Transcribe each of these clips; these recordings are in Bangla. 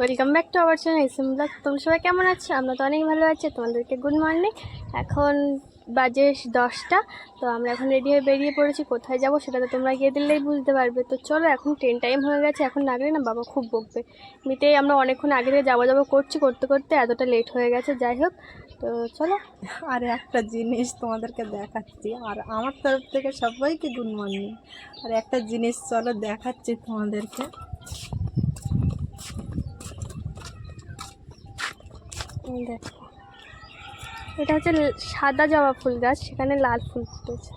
Welcome back to our channel SM blog তোমরা সবাই কেমন আছো? আমরা তো অনেক ভালো আছি। তোমাদেরকে গুড মর্নিং এখন বাজে দশটা, তো আমরা এখন রেডি হয়ে বেরিয়ে পড়েছি। কোথায় যাব সেটা তো তোমরা গিয়ে দিলেই বুঝতে পারবে। তো চলো, এখন ট্রেন টাইম হয়ে গেছে। এখন না না বাবা খুব বকবে। এমনিতেই আমরা অনেকক্ষণ আগে থেকে যাব যাব করছি, করতে করতে এতটা লেট হয়ে গেছে। যাই হোক, তো চলো। আর একটা জিনিস তোমাদেরকে দেখাচ্ছি। আর আমার তরফ থেকে সবাইকে গুড মর্নিং আর একটা জিনিস চলো দেখাচ্ছি তোমাদেরকে এই দেখো। এটা হচ্ছে সাদা জবা ফুল গাছ সেখানে লাল ফুল ফুটেছে।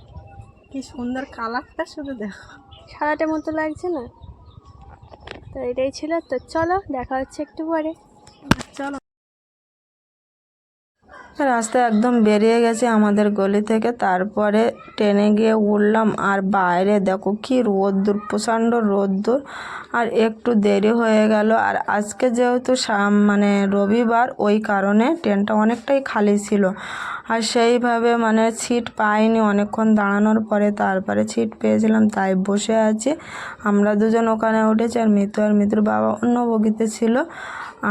কি সুন্দর কালারটা শুধু দেখো। সাদাটার মতো লাগছে না? তো এটাই ছিল। তো চলো দেখা হচ্ছে একটু পরে। রাস্তা একদম বেরিয়ে গেছে আমাদের গলি থেকে। তারপরে ট্রেনে গিয়ে উঠলাম আর বাইরে দেখো কি রোদ্দুর, প্রচণ্ড রোদ্দুর। আর একটু দেরি হয়ে গেল। আর আজকে যেহেতু মানে রবিবার, ওই কারণে ট্রেনটা অনেকটাই খালি ছিল। আর সেইভাবে মানে সিট পাইনি অনেকক্ষণ দাঁড়ানোর পরে। তারপরে সিট পেয়েছিলাম, তাই বসে আছি। আমরা দুজন ওখানে উঠেছি আর মিতু আর মৃত্যুর বাবা অন্য বগিতে ছিল।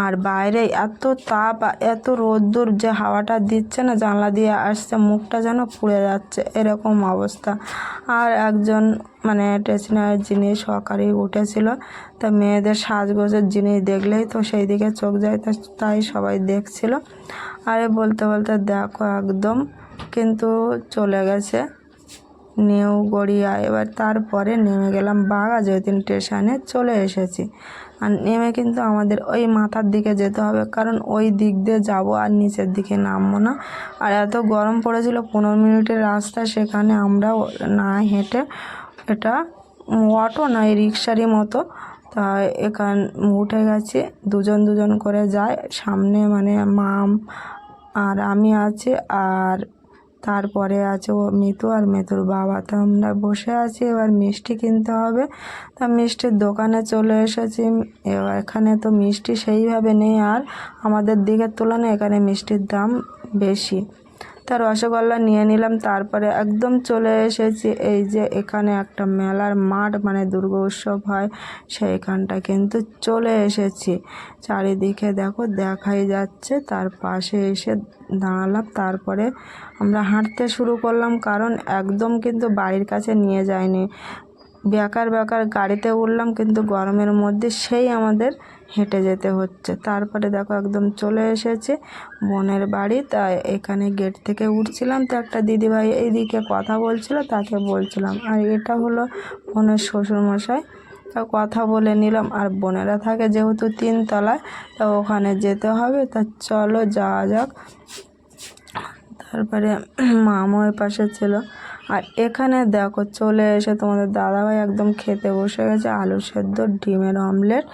আর বাইরে এত তাপ এত রোদ্দুর যে হাওয়াটা দিচ্ছে না, জানলা দিয়ে আসছে, মুখটা যেন পুড়ে যাচ্ছে, এরকম অবস্থা। আর একজন মানে স্টেশনারি জিনিস সহকারী উঠেছিল, তা মেয়েদের সাজগোজের জিনিস দেখলেই তো সেই দিকে চোখ যায় তাই সবাই দেখছিল। আরে বলতে বলতে দেখো একদম, কিন্তু চলে গেছে নিউ গড়িয়া এবার তারপরে নেমে গেলাম বাঘা যতীন স্টেশনে চলে এসেছি। আর নেমে কিন্তু আমাদের ওই মাথার দিকে যেতে হবে। কারণ ওই দিক দিয়ে যাব আর নিচের দিকে নামবো না। আর এত গরম পড়েছিল, পনেরো মিনিটের রাস্তা, সেখানে আমরা না হেঁটে এটা অটো নয় রিক্সারই মতো তা এখান উঠে গেছি। দুজন দুজন করে যায়। সামনে মানে মাম আর আমি আছি। আর তারপরে আছে ও মিতু আর মিতুর বাবা। তো আমরা বসে আছি, এবার মিষ্টি কিনতে হবে। তা মিষ্টির দোকানে চলে এসেছি। এবার এখানে তো মিষ্টি সেইভাবে নেই আর আমাদের দিকের তুলনায় এখানে মিষ্টির দাম বেশি। তা রসগোল্লা নিয়ে নিলাম, তারপরে একদম চলে এসেছি। এই যে এখানে একটা মেলার মাঠ মানে দুর্গা উৎসব হয় সেইখানটা কিন্তু চলে এসেছি। চারিদিকে দেখো, দেখাই যাচ্ছে, তার পাশে এসে দাঁড়ালাম, তারপরে আমরা হাঁটতে শুরু করলাম, কারণ একদম কিন্তু বাড়ির কাছে নিয়ে যায়নি বেকার বেকার গাড়িতে উঠলাম, কিন্তু গরমের মধ্যে সেই আমাদের হেঁটে যেতে হচ্ছে। তারপরে দেখো একদম চলে এসেছে বোনের বাড়ি। তাই এখানে গেট থেকে উঠছিলাম। তো একটা দিদিভাই এইদিকে কথা বলছিল, তাকে বলছিলাম, আর এটা হলো বোনের শ্বশুরমশাই। তা কথা বলে নিলাম, আর বোনেরা থাকে যেহেতু তিনতলায়, তা ওখানে যেতে হবে। তা চলো যাওয়া যাক। তারপরে মামা ওই পাশে ছিল। আর এখানে দেখো চলে এসে তোমাদের দাদাভাই একদম খেতে বসে গেছে, আলু সেদ্ধ, ডিমের অমলেট।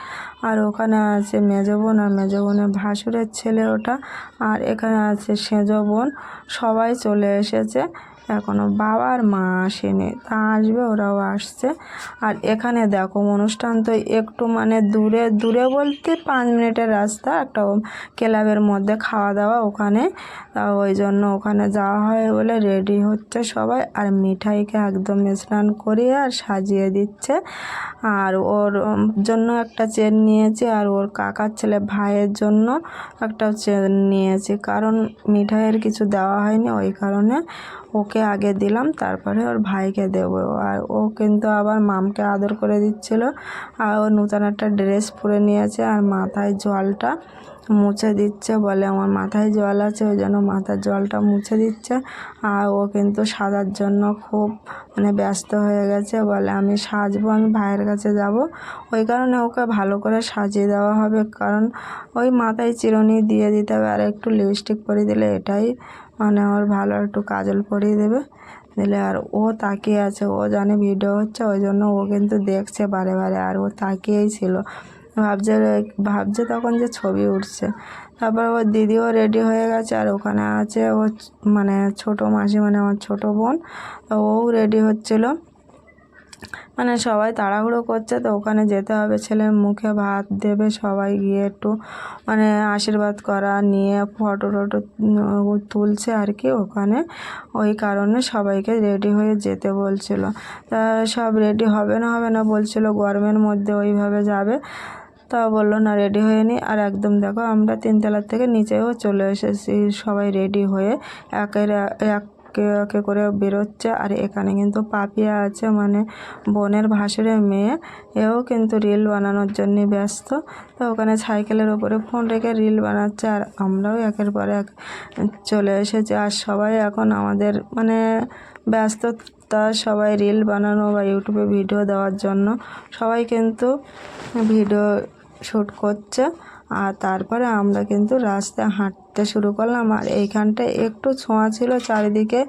আর ওখানে আছে মেজো বোন আর মেজো বোনের ভাসুরের ছেলে ওটা। আর এখানে আছে সেজো বোন। সবাই চলে এসেছে। এখনও বাবা আর মা আসেনি, তা আসবে, ওরাও আসছে। আর এখানে দেখো, অনুষ্ঠান তো একটু মানে দূরে দূরে বলতে পাঁচ মিনিটের রাস্তা, একটা ক্লাবের মধ্যে খাওয়া দাওয়া ওখানে। তা ওই জন্য ওখানে যাওয়া হয় বলে রেডি হচ্ছে সবাই, আর মিঠাইকে একদম স্নান করিয়ে আর সাজিয়ে দিচ্ছে। আর ওর জন্য একটা চেন নিয়েছি, আর ওর কাকার ছেলে ভাইয়ের জন্য একটা চেন নিয়েছি। কারণ মিঠাইয়ের কিছু দেওয়া হয়নি, ওই কারণে ওকে আগে দিলাম, তারপরে ওর ভাইকে দেবো। আর ও কিন্তু আবার মামকে আদর করে দিচ্ছিল। আর ও নূতন একটা ড্রেস পরে নিয়েছে, আর মাথায় জলটা। মুছে দিচ্ছে বলে, আমার মাথায় জল আছে ওই জন্য মাথার জলটা মুছে দিচ্ছে। আর ও কিন্তু সাজার জন্য খুব মানে ব্যস্ত হয়ে গেছে বলে, আমি সাজবো, আমি ভাইয়ের কাছে যাব। ওই কারণে ওকে ভালো করে সাজিয়ে দেওয়া হবে, কারণ ওই মাথায় চিরুনি দিয়ে দিতে হবে, আর একটু লিপস্টিক পরিয়ে দিলে এটাই মানে ওর ভালো একটু কাজল পরিয়ে দেবে। দিলে আর ও তাকিয়ে আছে, ও জানে ভিডিও হচ্ছে, ওই জন্য ও কিন্তু দেখছে বারে বারে, আর ও তাকিয়েই ছিল। ভাবছে ভাবছে তখন যে ছবি উঠছে। তারপর ওর দিদিও রেডি হয়ে গেছে আর ওখানে আছে ও মানে ছোটো মাসি মানে আমার ছোটো বোন ও রেডি হচ্ছিল। মানে সবাই তাড়াহুড়ো করছে, তো ওখানে যেতে হবে। ছেলের মুখে ভাত দেবে সবাই গিয়ে একটু মানে আশীর্বাদ করা, নিয়ে ফটো টটো তুলছে আর কি। ওখানে ওই কারণে সবাইকে রেডি হয়ে যেতে বলছিল। তা সব রেডি হবে না হবে না বলছিল, গরমের মধ্যে ওইভাবে যাবে। তা বলল, না রেডি হয়ে নি আর একদম দেখো, আমরা তিনতলার থেকে নিচেও চলে এসেছি। সবাই রেডি হয়ে একের একে একে করে বেরোচ্ছে। আর এখানে কিন্তু পাপিয়া আছে মানে বোনের ভাসুরের মেয়ে। এও কিন্তু রিল বানানোর জন্য ব্যস্ত। তো ওখানে সাইকেলের ওপরে ফোন রেখে রিল বানাচ্ছে। আর আমরাও একের পর এক চলে এসেছি। আর সবাই এখন আমাদের মানে ব্যস্ত তা সবাই রিল বানানো বা ইউটিউবে ভিডিও দেওয়ার জন্য সবাই কিন্তু ভিডিও শ্যুট করছে। আর তারপরে আমরা কিন্তু রাস্তায় হাঁটতে শুরু করলাম। আর এইখানটায় একটু ছোঁয়া ছিল চারিদিকে।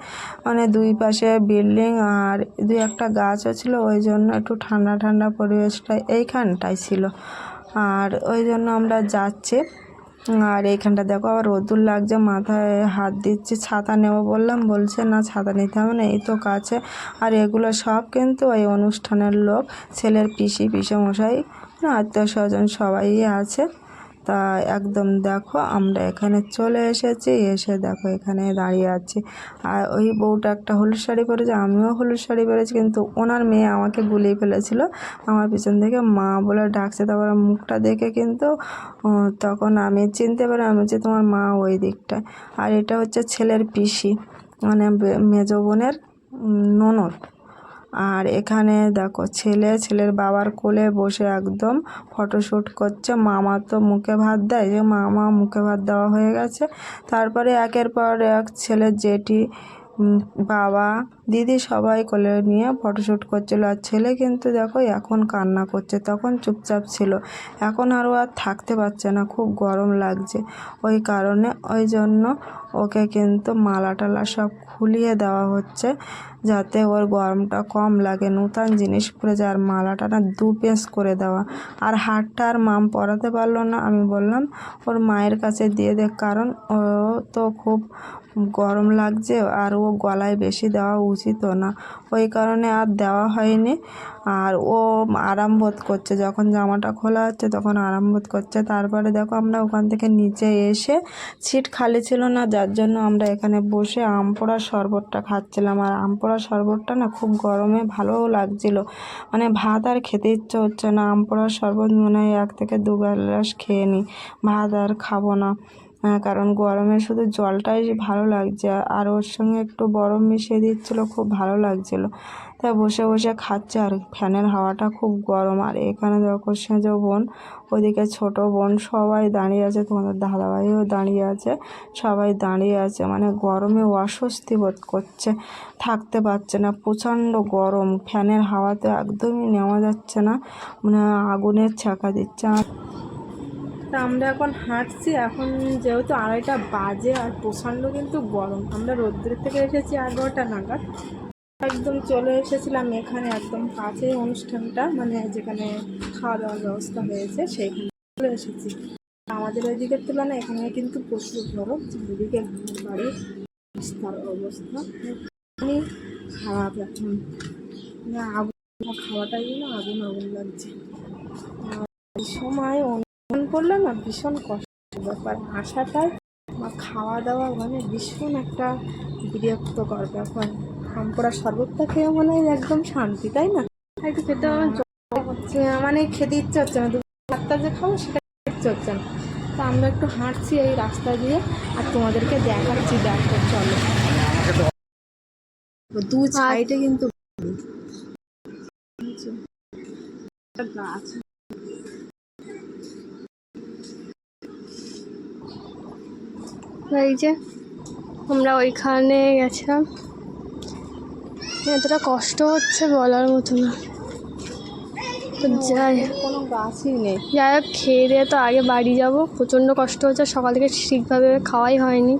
মানে দুই পাশে বিল্ডিং আর দুই একটা গাছও ছিল। ওই জন্য একটু ঠান্ডা ঠান্ডা পরিবেশটা এইখানটায় ছিল। আর ওই জন্য আমরা যাচ্ছি। আর এইখানটা দেখো আবার রোদুর লাগছে। মাথায় হাত দিচ্ছি, ছাতা নেব বললাম। বলছে, না, ছাতা নিতে হবে না, এই তো কাছে। আর এগুলো সব কিন্তু ওই অনুষ্ঠানের লোক, ছেলের পিসি, পিসেমশাই আত্মীয় স্বজন সবাই আছে। তা একদম দেখো, আমরা এখানে চলে এসেছি, এসে দেখো এখানে দাঁড়িয়ে আছি। আর ওই বউটা একটা হলুদ শাড়ি পরেছে, আমিও হলুদ শাড়ি পরেছি, কিন্তু ওনার মেয়ে আমাকে গুলিয়ে ফেলেছিল। আমার পিছন থেকে মা বলে ডাকছে, তারপরে মুখটা দেখে কিন্তু তখন আমি চিনতে পারি, আমি হচ্ছে তোমার মা ওই দিকটায়। আর এটা হচ্ছে ছেলের পিসি মানে মেজ বোনের ননদ। আর এখানে দেখো ছেলে, ছেলের বাবার কোলে বসে একদম ফটোশ্যুট করছে। মামা তো মুখে ভাত দেয়, যে মামা মুখে ভাত দেওয়া হয়ে গেছে। তারপরে একের পর এক ছেলের জেঠি বাবা, দিদি সবাই কোলে নিয়ে ফটোশ্যুট করছিল। আর ছেলে কিন্তু দেখো এখন কান্না করছে, তখন চুপচাপ ছিল। এখন আরও আর থাকতে পারছে না, খুব গরম লাগছে। ওই কারণে, ওই জন্য ওকে কিন্তু মালা টালা সব খুলিয়ে দেওয়া হচ্ছে যাতে ওর গরমটা কম লাগে। নূতন জিনিস পরেছে আর মালাটা না দু পেস করে দেওয়া। আর হারটা আর মাম পরাতে পারল না। আমি বললাম, ওর মায়ের কাছে দিয়ে দেখ কারণ ও তো খুব গরম লাগছে আর ও গলায় বেশি দেওয়া উচিত না। ওই কারণে আর দেওয়া হয়নি। আর ও আরাম বোধ করছে। যখন জামাটা খোলা হচ্ছে তখন আরাম বোধ করছে। তারপরে দেখো আমরা ওখান থেকে নিচে এসে সিট খালি ছিল না, যার জন্য আমরা এখানে বসে আম পোড়ার শরবতটা খাচ্ছিলাম। আর আম পোড়ার শরবতটা না খুব গরমে ভালোও লাগছিল। মানে ভাত আর খেতে ইচ্ছে হচ্ছে না। আম পোড়ার শরবত মনে হয় এক থেকে দু গ্লাস খেয়ে নিই ভাত আর খাব না। কারণ গরমে শুধু জলটাই ভালো লাগছে, আর ওর সঙ্গে একটু বরফ মিশিয়ে দিচ্ছিল, খুব ভালো লাগছিল। তাই বসে বসে খাচ্ছে, আর ফ্যানের হাওয়াটা খুব গরম। আর এখানে দেখো সেজ বোন, ওদিকে ছোট বোন সবাই দাঁড়িয়ে আছে, তোমাদের দাদাভাইও দাঁড়িয়ে আছে, সবাই দাঁড়িয়ে আছে। মানে গরমে অস্বস্তি বোধ করছে, থাকতে পারছে না, প্রচণ্ড গরম। ফ্যানের হাওয়াতে একদমই নেওয়া যাচ্ছে না মানে আগুনের ছাকা দিচ্ছে। আর তা আমরা এখন হাঁটছি, এখন যেহেতু আড়াইটা বাজে আর প্রচণ্ড কিন্তু গরম, আমরা রোদ্রের থেকে এসেছি এগারোটা নাগাদ। একদম চলে এসেছিলাম এখানে একদম কাছে অনুষ্ঠানটা মানে যেখানে খাওয়া দাওয়ার ব্যবস্থা হয়েছে, সেইখানে চলে এসেছি। আমাদের ওইদিকের তুলনায় এখানে কিন্তু প্রচুর গরম, চারিদিকে ঘর বাড়ি রাস্তার অবস্থা আমি খারাপ এখন। না আগুন, খাওয়াটাই না আগুন আগুন লাগছে। সময় অনুষ্ঠান করলে না ভীষণ কষ্টের ব্যাপার আসাটাই বা খাওয়া দাওয়া মানে ভীষণ একটা বিরক্তকর ব্যাপার। আমপোড়া শরবতটা খেয়ে মনে হয় একদম শান্তি তাই না? একটু খেতে আমার হচ্ছে। মানে খেতে ইচ্ছে হচ্ছে না। ভাতটা যে খাব সেটা ইচ্ছে হচ্ছে না। তা আমরা একটু হাঁটছি এই রাস্তা দিয়ে আর তোমাদেরকে দেখাচ্ছি। দেখো চলো। দু সাইডে কিন্তু গাছ এই যে আমরা ওইখানে গেছিলাম। এতটা কষ্ট হচ্ছে বলার মতো না। তো যাই কোনো গাছই নেই। যাই হোক খেয়ে দিয়ে তো আগে বাড়ি যাব। প্রচণ্ড কষ্ট হচ্ছে সকাল থেকে ঠিকভাবে খাওয়াই হয়নি।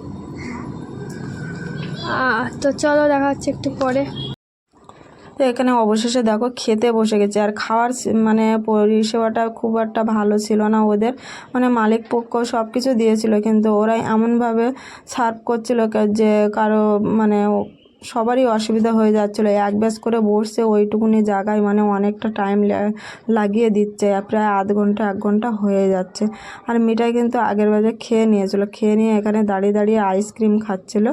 তো চলো দেখা হচ্ছে একটু পরে। তো এখানে অবশেষে দেখো খেতে বসে গেছে। আর খাওয়ার মানে পরিষেবাটা খুব একটা ভালো ছিল না ওদের। মানে মালিক পক্ষ সব কিছু দিয়েছিলো, কিন্তু ওরা এমনভাবে সার্ভ করছিল যে কারও মানে সবারই অসুবিধা হয়ে যাচ্ছিল। এক ব্যাস করে বসছে ওইটুকুনি জায়গায় মানে অনেকটা টাইম লাগিয়ে দিচ্ছে, প্রায় আধ ঘণ্টা, এক ঘণ্টা হয়ে যাচ্ছে। আর মিঠাই কিন্তু আগের বাজে খেয়ে নিয়েছিল। খেয়ে নিয়ে এখানে দাঁড়িয়ে দাঁড়িয়ে আইসক্রিম খাচ্ছিল।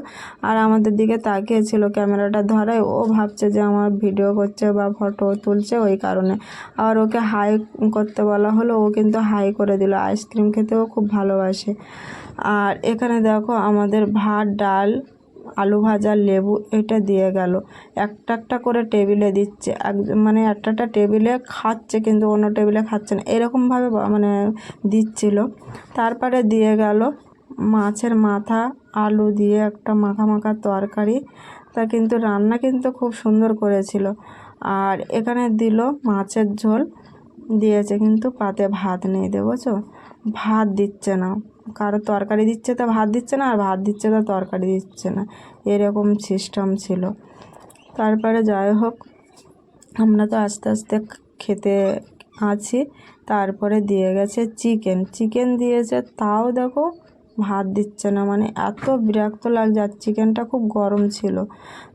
আর আমাদের দিকে তাকিয়েছিল ক্যামেরাটা ধরায়। ও ভাবছে যে আমার ভিডিও করছে বা ফটো তুলছে ওই কারণে। আর ওকে হাই করতে বলা হলো, ও কিন্তু হাই করে দিল। আইসক্রিম খেতেও খুব ভালোবাসে। আর এখানে দেখো আমাদের ভাত, ডাল আলু ভাজা, লেবু, এটা দিয়ে গেল। একটা একটা করে টেবিলে দিচ্ছে। এক মানে একটা একটা টেবিলে খাচ্ছে কিন্তু অন্য টেবিলে খাচ্ছে না। এরকমভাবে মানে দিচ্ছিল। তারপরে দিয়ে গেল মাছের মাথা, আলু দিয়ে একটা মাখা মাখা তরকারি। তা কিন্তু রান্না কিন্তু খুব সুন্দর করেছিল। আর এখানে দিল মাছের ঝোল। দিয়েছে, কিন্তু পাতে ভাত নেই দেবোছো ভাত দিচ্ছে না। কারও তরকারি দিচ্ছে তা ভাত দিচ্ছে না, আর ভাত দিচ্ছে তা তরকারি দিচ্ছে না। এরকম সিস্টেম ছিল। তারপরে যাই হোক, আমরা তো আস্তে আস্তে খেতে আছি। তারপরে দিয়ে গেছে চিকেন চিকেন দিয়েছে, তাও দেখো ভাত দিচ্ছে না। মানে এত বিরক্ত লাগছে, আর চিকেনটা খুব গরম ছিল।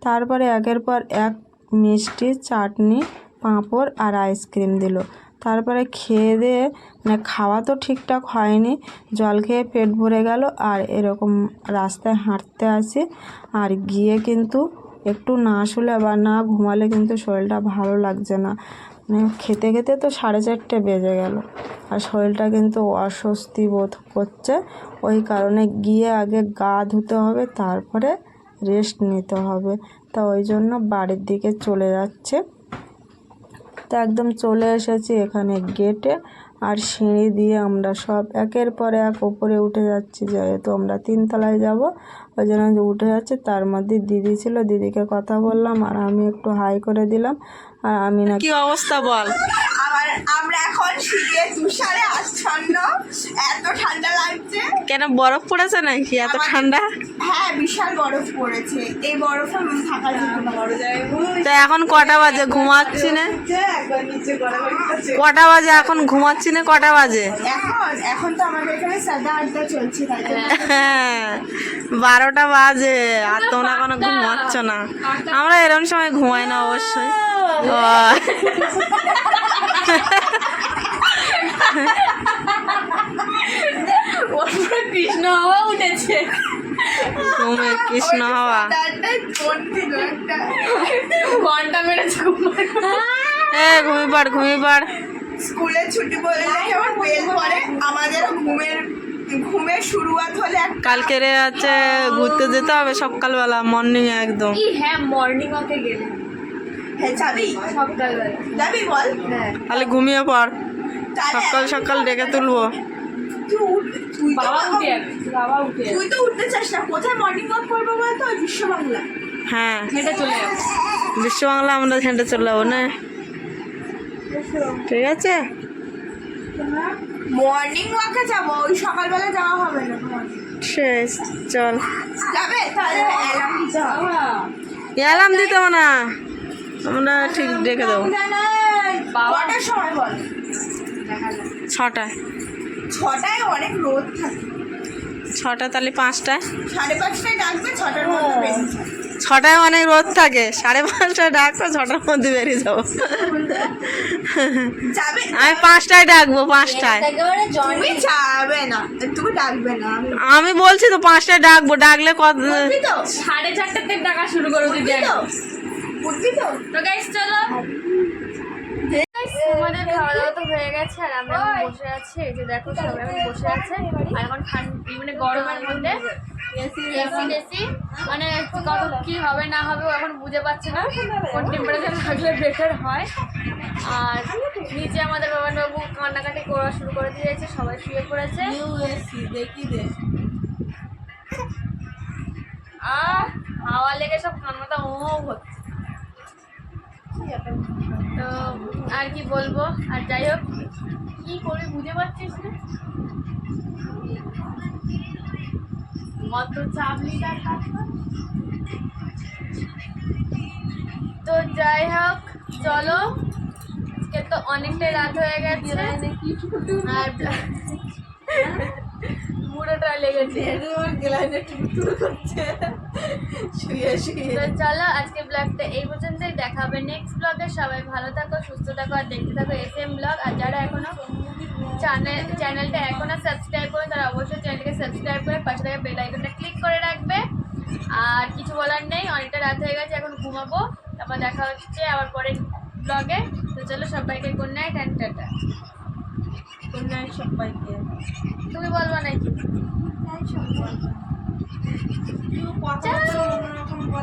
তারপরে একের পর এক মিষ্টি, চাটনি, পাঁপড় আর আইসক্রিম দিল। তারপরে খেয়ে দিয়ে মানে খাওয়া তো ঠিকঠাক হয়নি, জল খেয়ে পেট ভরে গেল আর এরকম রাস্তায় হাঁটতে আসি। আর গিয়ে কিন্তু একটু না শুলে বা না ঘুমালে কিন্তু শরীরটা ভালো লাগছে না। মানে খেতে খেতে তো সাড়ে চারটে বেজে গেল আর শরীরটা কিন্তু অস্বস্তি বোধ করছে। ওই কারণে গিয়ে আগে গা ধুতে হবে, তারপরে রেস্ট নিতে হবে। তা ওই জন্য বাড়ির দিকে চলে যাচ্ছে। তো একদম চলে এসেছি এখানে গেটে আর সিঁড়ি দিয়ে আমরা সব একের পর এক ওপরে উঠে যাচ্ছি যেহেতু আমরা তিনতলায় যাব ওই জন্য যে উঠে যাচ্ছে। তার মধ্যে দিদি ছিল দিদিকে কথা বললাম আর আমি একটু হাই করে দিলাম। আর আমি না কি অবস্থা বল? আমরা এখন শীতে তুষারে আচ্ছন্ন। এত ঠান্ডা লাগছে। কেন বরফ পড়েছে নাকি? এত ঠান্ডা? হ্যাঁ বিশাল বরফ পড়েছে। এই বরফে রুম থাকা তা এখন কটা বাজে? ঘুমাচ্ছি না? কটা বাজে? এখন ঘুমাচ্ছি না? কটা বাজে? এখন এখন তো আমাদের এখানে সাদা আড্ডা চলছে হ্যাঁ বারোটা বাজে। আর তোমরা কোনো ঘুমাচ্ছ না। আমরা এরকম সময় ঘুমাই না অবশ্যই। ও, কৃষ্ণ হাওয়া উঠেছে। ঘুমে কৃষ্ণ হওয়া। ঘণ্টা মেরেছে এ ঘুমি পাড় ঘুমি পাড়। স্কুলে ছুটি বলে কেমন বেল পরে আমাদের ঘুমের ঘুমের শুরুয়াত হলে কালকে রে হচ্ছে ঘুরতে যেতে হবে সকালবেলা মর্নিং একদম। হ্যাঁ মর্নিং ওয়াকে গেলে। হ্যাঁ যাবি? সকালবেলা। যাবি বল? হ্যাঁ। তাহলে ঘুমিয়ে পড়। সকাল সকাল ডেকে তুলবো। তুই তো- বাবা উঠে বাবা উঠে তুই তো উঠতে চাস না কোথায় মর্নিং ওয়াক করব বলতো? বিশ্ব বাংলা হ্যাঁ। হেঁটে চলে যাবে। বিশ্ব বাংলা আমরা হেঁটে চলে যাব না? ঠিক আছে? মর্নিং ওয়াকে যাব ওই সকালবেলা যাওয়া হবে না শেষ চল। যাবে? তাহলে অ্যালার্ম দিতে হবে। অ্যালার্ম দিতে হবে না। আমরা ঠিক ডেকে দেবো কটার সময় বল? ছটায়। ছটায় অনেক রোদ থাকে। ছটা তাহলে পাঁচটায়? সাড়ে পাঁচটায় ডাকবে ছটার মধ্যে বেরিয়ে যাবে। ছটায় অনেক রোদ থাকে সাড়ে পাঁচটায় ডাকবো ছটার মধ্যে বেরিয়ে যাব। যাবে। আমি পাঁচটায় ডাকবো পাঁচটায়। তুমি যাবে না তুমি ডাকবে না। আমি বলছি তো পাঁচটায় ডাকবো ডাকলে কত সাড়ে চারটে থেকে ডাকা শুরু করে দিদি উঠবি তো। তো তো গাইস চলো আমাদের খাওয়া দাওয়া তো হয়ে গেছে, আর আমরা বসে আছি। এই যে দেখো সবাই এখন বসে আছে। আর এখন মানে গরমের মধ্যে মানে কত কি হবে না হবে এখন বুঝে পাচ্ছে না। কোন টেম্পারেচার থাকলে বেটার হয়। আর নিচে আমাদের বাবু কান্নাকাটি করা শুরু করে দিয়েছে, সবাই শুয়ে পড়েছে। আর হাওয়া লেগে সব কান্নাটা ও হচ্ছে। তো আর কি বলব? আর যাই হোক কি করবি বুঝে পাচ্ছিস না? অত চাপ কর। তো যাই হোক চলো। আজকে তো অনেকটাই রাত হয়ে গেছে। আর পুরোটা লেগেছে গ্লাসে টুকটুক করছে। শুয়ে শুয়ে। তো চলো আজকে ব্লগটা এই পর্যন্তই। দেখা হবে নেক্সট ব্লগে সবাই ভালো থাকো সুস্থ থাকো আর দেখতে থাকো এস এম ব্লগ আর যারা এখনও চ্যানেল চ্যানেলটা এখনও সাবস্ক্রাইব করে তারা অবশ্যই চ্যানেলটাকে সাবস্ক্রাইব করে পাশে থাকা বেল আইকনটা ক্লিক করে রাখবে। আর কিছু বলার নেই অনেকটা রাত হয়ে গেছে এখন ঘুমাবো। তারপর দেখা হচ্ছে আবার পরের ব্লগে তো চলো সবাইকে good night and tata good night সবাইকে তুমি বলব নাকি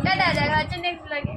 টাটা দেখা হচ্ছে নেক্সট লাগে